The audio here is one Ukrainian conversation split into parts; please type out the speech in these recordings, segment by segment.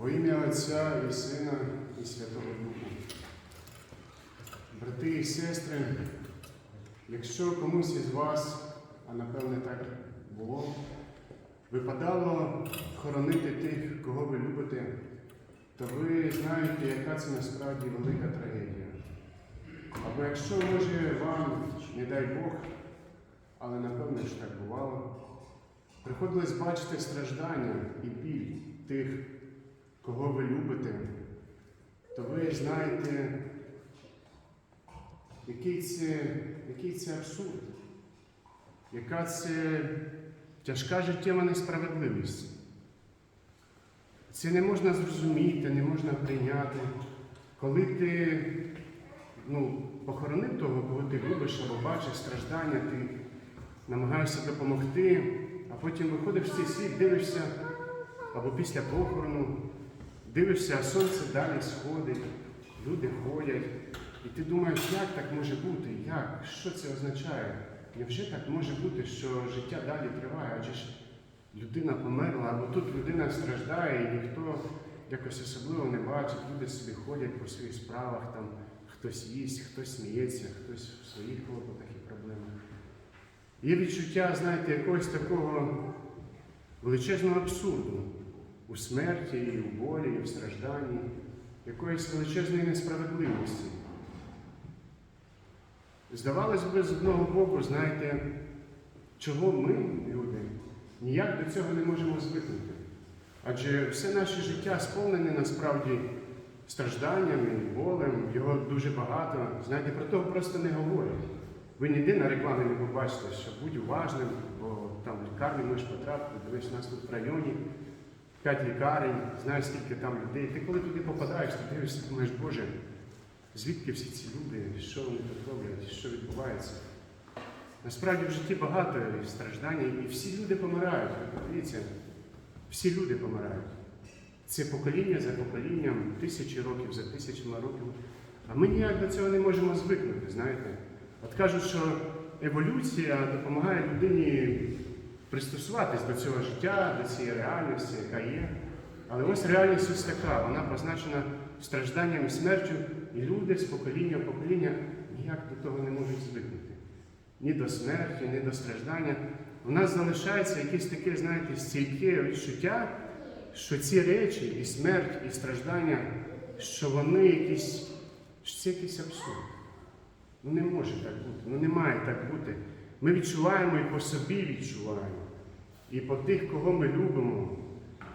Во ім'я Отця і Сина і Святого Духа. Брати і сестри, якщо комусь із вас, а напевне так було, випадало хоронити тих, кого ви любите, то ви знаєте, яка це насправді велика трагедія. Або якщо, може, вам, не дай Бог, але напевне ж так бувало, приходилось бачити страждання і біль тих, кого ви любите, то ви знаєте, який це, який це абсурд, яка це тяжка життєва несправедливість. Це не можна зрозуміти, не можна прийняти. Коли ти ну, похоронив того, кого ти любиш, або бачиш страждання, ти намагаєшся допомогти, а потім виходиш в цей світ, дивишся, або після похорону, дивишся, сонце далі сходить, люди ходять. І ти думаєш, як так може бути? Як? Що це означає? Невже так може бути, що життя далі триває? Адже ж людина померла, або тут людина страждає, і ніхто якось особливо не бачить, люди собі ходять по своїх справах, там хтось їсть, хтось сміється, хтось в своїх клопотах і проблемах. Є відчуття, знаєте, якогось такого величезного абсурду у смерті, і у болі, і в стражданні, якоїсь величезної несправедливості. Здавалось би, з одного боку, знаєте, чого ми, люди, ніяк до цього не можемо звикнути. Адже все наше життя сповнене насправді стражданням і болем, його дуже багато. Знаєте, про того просто не говорять. Ви ніде на рекламі не побачите, що будь уважним, бо там в лікарню можеш потрапити, дивись, у нас тут в районі п'ять лікарень, знаєш, скільки там людей. Ти коли туди попадаєш, ти дивишся, думаєш, Боже, звідки всі ці люди, що вони тут роблять, що відбувається? Насправді в житті багато і страждань, і всі люди помирають. Ви Подивіться, всі люди помирають. Це покоління за поколінням, тисячі років за тисячами років. А ми ніяк до цього не можемо звикнути, знаєте. От кажуть, що еволюція допомагає людині пристосуватись до цього життя, до цієї реальності, яка є. Але ось реальність ось така, вона позначена стражданням і смертю, і люди з покоління в покоління ніяк до того не можуть звикнути. Ні до смерті, ні до страждання. У нас залишається якесь таке, знаєте, стійке відчуття, що ці речі, і смерть, і страждання, що вони якісь, що це якийсь абсурд. Ну не може так бути, ну не має так бути. Ми відчуваємо і по собі відчуваємо, і по тих, кого ми любимо.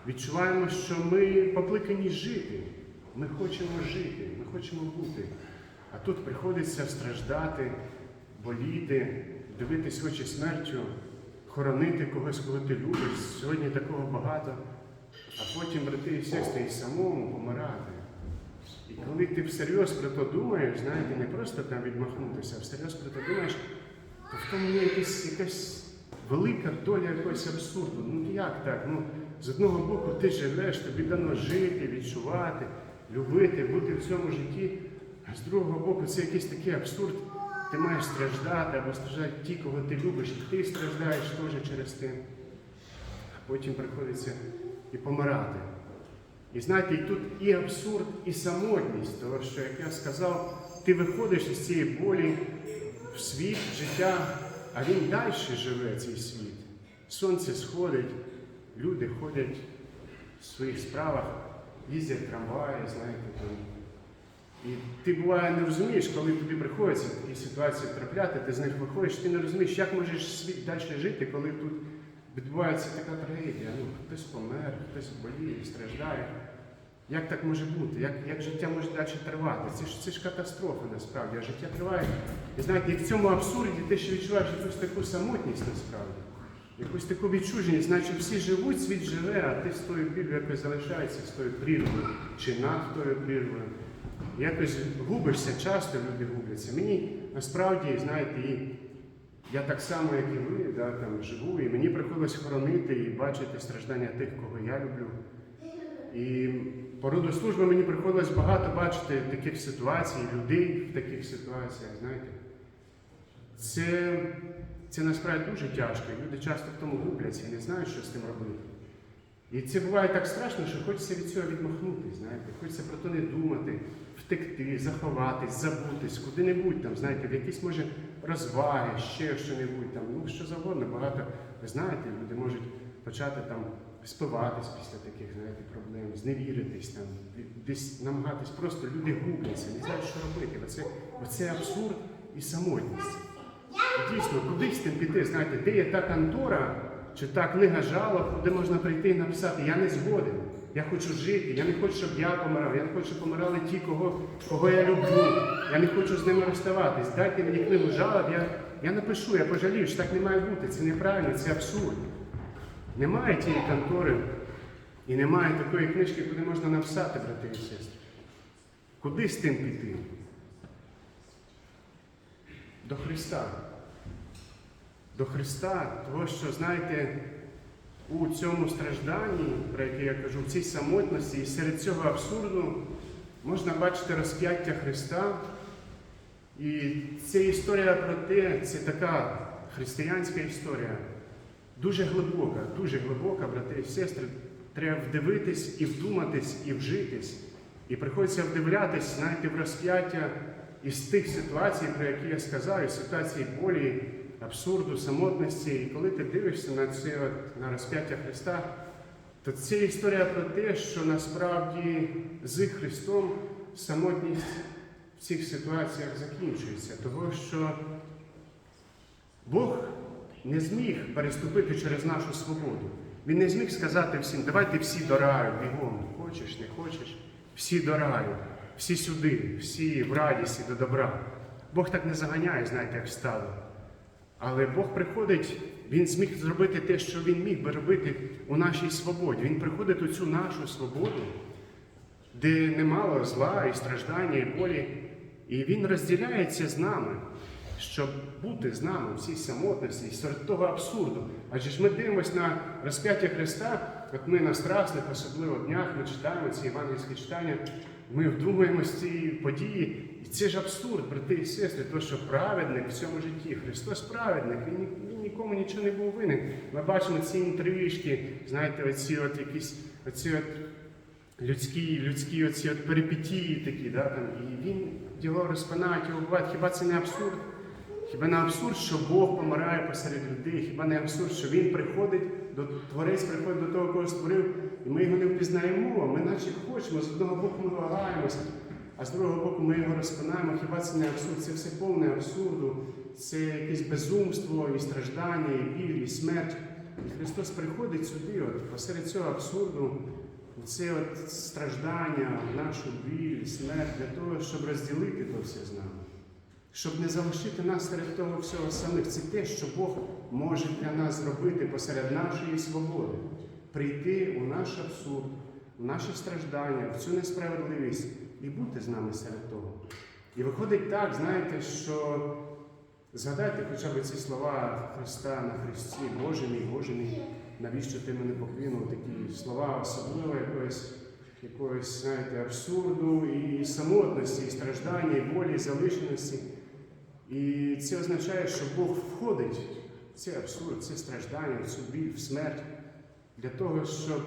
Відчуваємо, що ми покликані жити. Ми хочемо жити, ми хочемо бути. А тут приходиться страждати, боліти, дивитись очі смертю, хоронити когось, кого ти любиш. Сьогодні такого багато, а потім, брати і сестри, і самому помирати. І коли ти всерйоз про то думаєш, знаєте, не просто там відмахнутися, а всерйоз про то думаєш, то в тому є якась, якась велика доля якогось абсурду. Ну як так? Ну, з одного боку, ти живеш, тобі дано жити, відчувати, любити, бути в цьому житті, а з другого боку, це якийсь такий абсурд. Ти маєш страждати або страждають ті, кого ти любиш, і ти страждаєш теж через те. А потім приходиться і помирати. І знаєте, і тут і абсурд, і самотність, тому що, як я сказав, ти виходиш із цієї болі в світ, життя, а він далі живе цей світ. Сонце сходить, люди ходять в своїх справах, їздять трамваї, знаєте. Там. І ти буває не розумієш, коли тобі приходиться такі ситуації трапляти, ти з них виходиш, ти не розумієш, як можеш світ далі жити, коли тут відбувається така трагедія. Ну, хтось помер, хтось боліє, страждає. Як так може бути? Як, як життя може далі тривати? Це ж, це ж катастрофа насправді, а життя триває. І знаєте, і в цьому абсурді ти ще відчуваєш якусь таку самотність насправді, якусь таку відчуженість, наче всі живуть, світ живе, а ти з тою білью якось залишаєшся з тою прірвою чи над тою прірвою. Якось губишся, часто люди губляться. Мені насправді, знаєте, і я так само, як і ви, да, там, живу, і мені приходилось хоронити і бачити страждання тих, кого я люблю. І по роду служби мені приходилось багато бачити таких ситуацій, людей в таких ситуаціях, знаєте. Це, це насправді дуже тяжко. Люди часто в тому губляться і не знають, що з тим робити. І це буває так страшно, що хочеться від цього відмахнутися, знаєте, хочеться про то не думати, втекти, заховатись, забутись, куди-небудь там, знаєте, в якісь може розваги, ще що-небудь там, ну що завгодно, багато, ви знаєте, люди можуть почати там спиватись після таких, знаєте, проблем, зневіритись там, десь намагатись просто люди губляться, не знають, що робити. Оце, оце абсурд і самотність. І Дійсно, кудись тим піти, знаєте, де є та контора чи та книга жалоб, де можна прийти і написати Я не згоден, я хочу жити, я не хочу, щоб я помирав, я не хочу, щоб помирали ті, кого, кого я люблю, я не хочу з ними розставатись. Дайте мені книгу жалоб, я, я напишу, я пожалію, що так не має бути, це неправильно, це абсурд. Немає тієї контори і немає такої книжки, куди можна написати, брати і сестри. Куди з тим піти? До Христа. До Христа, того, що, знаєте, у цьому стражданні, про яке я кажу, в цій самотності і серед цього абсурду можна бачити розп'яття Христа. І ця історія про те, це така християнська історія, дуже глибока, дуже глибока, брати і сестри. Треба вдивитись і вдуматись, і вжитись. І приходиться вдивлятись, знаєте, в розп'яття із тих ситуацій, про які я сказав, із ситуацій болі, абсурду, самотності. І коли ти дивишся на це на розп'яття Христа, то це історія про те, що насправді з Христом самотність в цих ситуаціях закінчується. Того, що Бог не зміг переступити через нашу свободу. Він не зміг сказати всім, давайте всі до раю, бігом, хочеш, не хочеш, всі до раю, всі сюди, всі в радісті до добра. Бог так не заганяє, знаєте, як стадо. Але Бог приходить, Він зміг зробити те, що Він міг би робити у нашій свободі. Він приходить у цю нашу свободу, де немало зла і страждання, і болі. І Він розділяється з нами, щоб бути з нами в самотності, серед того абсурду. Адже ж ми дивимося на розп'яття Христа, от ми на страсних, особливо днях, ми читаємо ці євангельські читання, ми вдумуємося в ці події. І це ж абсурд, брати і сестри, то, що праведник в цьому житті, Христос праведник, він, він нікому нічого не був винен. Ми бачимо ці інтрижки, знаєте, оці от якісь оці от людські, людські оці от перипетії такі, да, там, і він його розпинають, його вбивають. Хіба це не абсурд? Хіба не абсурд, що Бог помирає посеред людей? Хіба не абсурд, що Він приходить, до Творець приходить до того, кого створив, і ми його не впізнаємо, ми наче хочемо, з одного боку ми вагаємося, а з другого боку ми його розпинаємо. Хіба це не абсурд? Це все повне абсурду, це якесь безумство, і страждання, і біль, і смерть. І Христос приходить сюди, от, посеред цього абсурду, це от страждання, нашу біль, смерть, для того, щоб розділити то все з нами. Щоб не залишити нас серед того всього самих. Це те, що Бог може для нас зробити посеред нашої свободи. Прийти у наш абсурд, у наші страждання, в цю несправедливість і бути з нами серед того. І виходить так, знаєте, що згадайте хоча б ці слова Христа на Христі, Боже мій, Боже мій, навіщо ти мене покинув? Такі слова особливо якоїсь, якоїсь, знаєте, абсурду і самотності, і страждання, і болі, і залишеності. І це означає, що Бог входить в цей абсурд, в це страждання, в цю біль, в смерть, для того, щоб,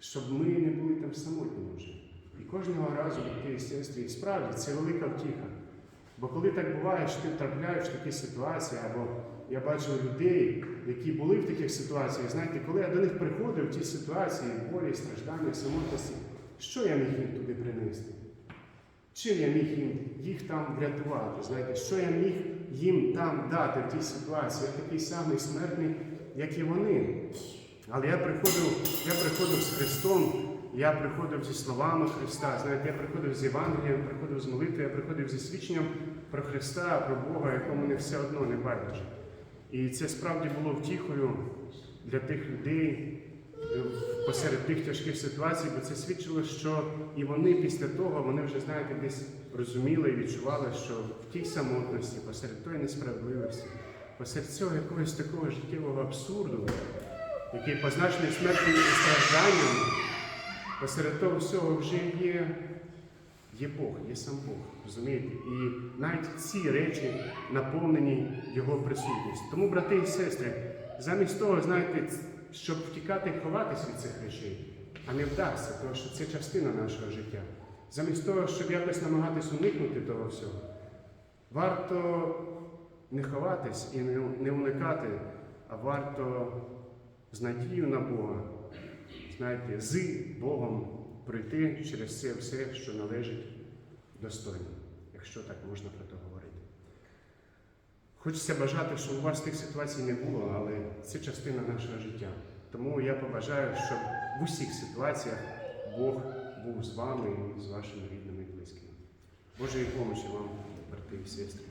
щоб ми не були там самотні вже. І кожного разу, брати і і справді це велика втіха. Бо коли так буває, що ти втрапляєш в такі ситуації, або я бачив людей, які були в таких ситуаціях, знаєте, коли я до них приходив в ті ситуації, болі, страждання, самотності, що я міг їм туди принести? Чим я міг їм їх там врятувати? Знаєте, що я міг їм там дати в тій ситуації? Я такий самий смертний, як і вони. Але я приходив, я приходив з Христом, я приходив зі словами Христа. Знаєте, я приходив з Євангелієм, приходив з молитвою, я приходив зі свідченням про Христа, про Бога, якому не все одно не байдуже. І це справді було втіхою для тих людей посеред тих тяжких ситуацій, бо це свідчило, що і вони після того, вони вже, знаєте, десь розуміли і відчували, що в тій самотності, посеред тої несправедливості, посеред цього якогось такого життєвого абсурду, який позначений смертю і стражданням, посеред того всього вже є, є Бог, є сам Бог. Розумієте? І навіть ці речі наповнені Його присутністю. Тому, брати і сестри, замість того, знаєте, щоб втікати і ховатись від цих речей, а не вдасться, тому що це частина нашого життя. Замість того, щоб якось намагатись уникнути того всього, варто не ховатись і не, уникати, а варто з надією на Бога, знаєте, з Богом пройти через це все, що належить достойно, якщо так можна про говорити. Хочеться бажати, щоб у вас тих ситуацій не було, але це частина нашого життя. Тому я побажаю, щоб в усіх ситуаціях Бог був з вами і з вашими рідними і близькими. Божої помочі вам, брати і сестри.